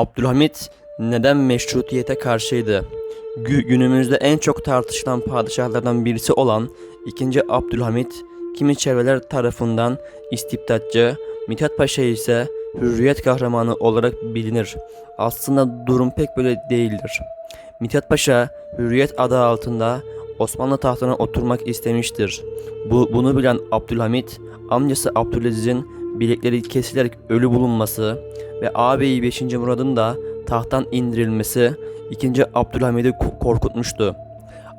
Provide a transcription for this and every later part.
Abdülhamit neden meşrutiyete karşıydı? Gü- günümüzde en çok tartışılan padişahlardan birisi olan 2. Abdülhamit, kimi çevreler tarafından istibdatçı, Mithat Paşa ise hürriyet kahramanı olarak bilinir. Aslında durum pek böyle değildir. Mithat Paşa, hürriyet adı altında Osmanlı tahtına oturmak istemiştir. Bu, bunu bilen Abdülhamit, amcası Abdülaziz'in bilekleri kesilerek ölü bulunması ve ağabeyi 5. Murad'ın da tahttan indirilmesi 2. Abdülhamid'i ko- korkutmuştu.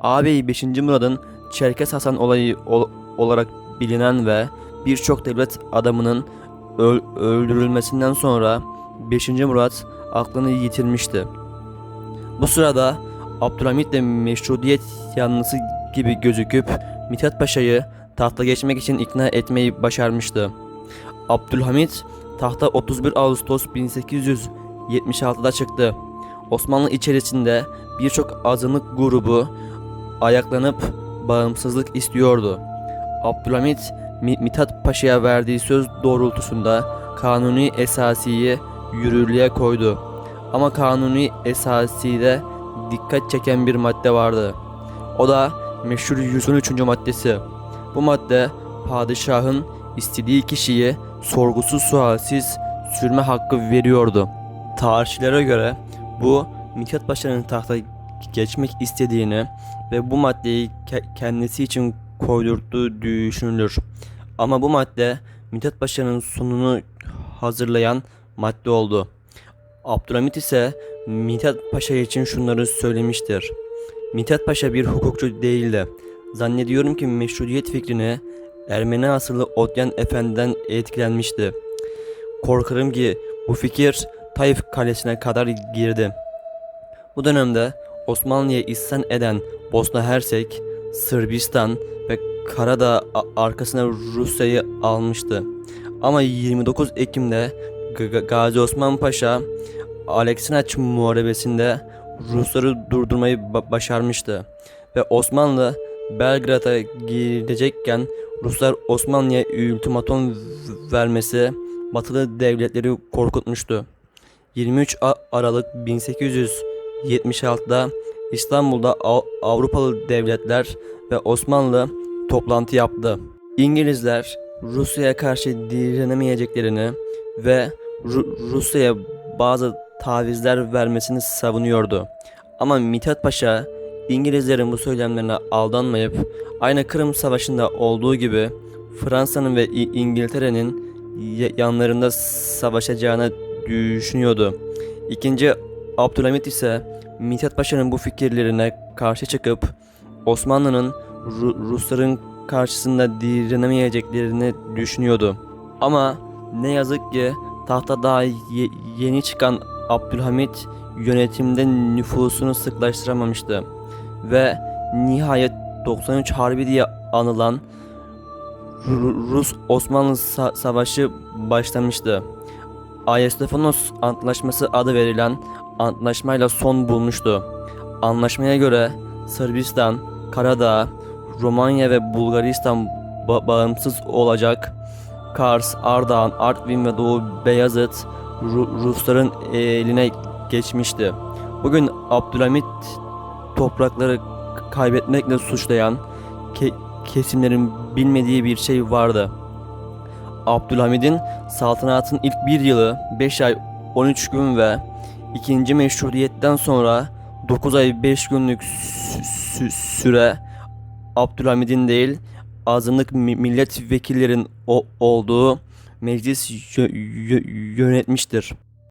Ağabeyi 5. Murad'ın Çerkes Hasan olayı ol- olarak bilinen ve birçok devlet adamının öl- öldürülmesinden sonra 5. Murat aklını yitirmişti. Bu sırada Abdülhamit de meşrutiyet yanlısı gibi gözüküp Mithat Paşa'yı tahta geçmek için ikna etmeyi başarmıştı. Abdülhamit tahta 31 Ağustos 1876'da çıktı. Osmanlı içerisinde birçok azınlık grubu ayaklanıp bağımsızlık istiyordu. Abdülhamit Mi- Mithat Paşa'ya verdiği söz doğrultusunda kanuni esasiyi yürürlüğe koydu. Ama kanuni esaside dikkat çeken bir madde vardı. O da meşhur 113. maddesi. Bu madde padişahın istediği kişiyi sorgusuz sualsiz sürme hakkı veriyordu. Tarihçilere göre bu Mithat Paşa'nın tahta geçmek istediğini ve bu maddeyi ke- kendisi için koydurttuğu düşünülür. Ama bu madde Mithat Paşa'nın sonunu hazırlayan madde oldu. Abdülhamit ise Mithat Paşa için şunları söylemiştir. Mithat Paşa bir hukukçu değildi. Zannediyorum ki meşrutiyet fikrini Ermeni asıllı Otyan Efendi'den etkilenmişti. Korkarım ki bu fikir Taif Kalesi'ne kadar girdi. Bu dönemde Osmanlı'ya isyan eden Bosna Hersek, Sırbistan ve Karadağ arkasına Rusya'yı almıştı. Ama 29 Ekim'de Gazi Osman Paşa Aleksinaç Muharebesi'nde Rusları durdurmayı ba- başarmıştı ve Osmanlı Belgrad'a gidecekken Ruslar Osmanlı'ya ultimatum v- vermesi batılı devletleri korkutmuştu. 23 A- Aralık 1876'da İstanbul'da Av- Avrupalı devletler ve Osmanlı toplantı yaptı. İngilizler Rusya'ya karşı direnemeyeceklerini ve Ru- Rusya'ya bazı tavizler vermesini savunuyordu. Ama Mithat Paşa İngilizlerin bu söylemlerine aldanmayıp aynı Kırım Savaşı'nda olduğu gibi Fransa'nın ve İngiltere'nin yanlarında savaşacağını düşünüyordu. İkinci Abdülhamit ise Mithat Paşa'nın bu fikirlerine karşı çıkıp Osmanlı'nın Ru- Rusların karşısında direnemeyeceklerini düşünüyordu. Ama ne yazık ki tahta daha ye- yeni çıkan Abdülhamit yönetimde nüfusunu sıklaştıramamıştı ve nihayet 93 Harbi diye anılan Ru- Rus-Osmanlı sa- savaşı başlamıştı. Ayasofyanos Antlaşması adı verilen antlaşmayla son bulmuştu. Anlaşmaya göre Sırbistan, Karadağ, Romanya ve Bulgaristan ba- bağımsız olacak. Kars, Ardahan, Artvin ve Doğu Beyazıt Ru- Rusların eline geçmişti. Bugün Abdülhamit toprakları kaybetmekle suçlayan ke- kesimlerin bilmediği bir şey vardı. Abdülhamid'in saltanatın ilk bir yılı 5 ay 13 gün ve ikinci meşrutiyetten sonra 9 ay 5 günlük sü- sü- süre Abdülhamid'in değil azınlık mi- milletvekillerin o- olduğu meclis yö- yö- yönetmiştir.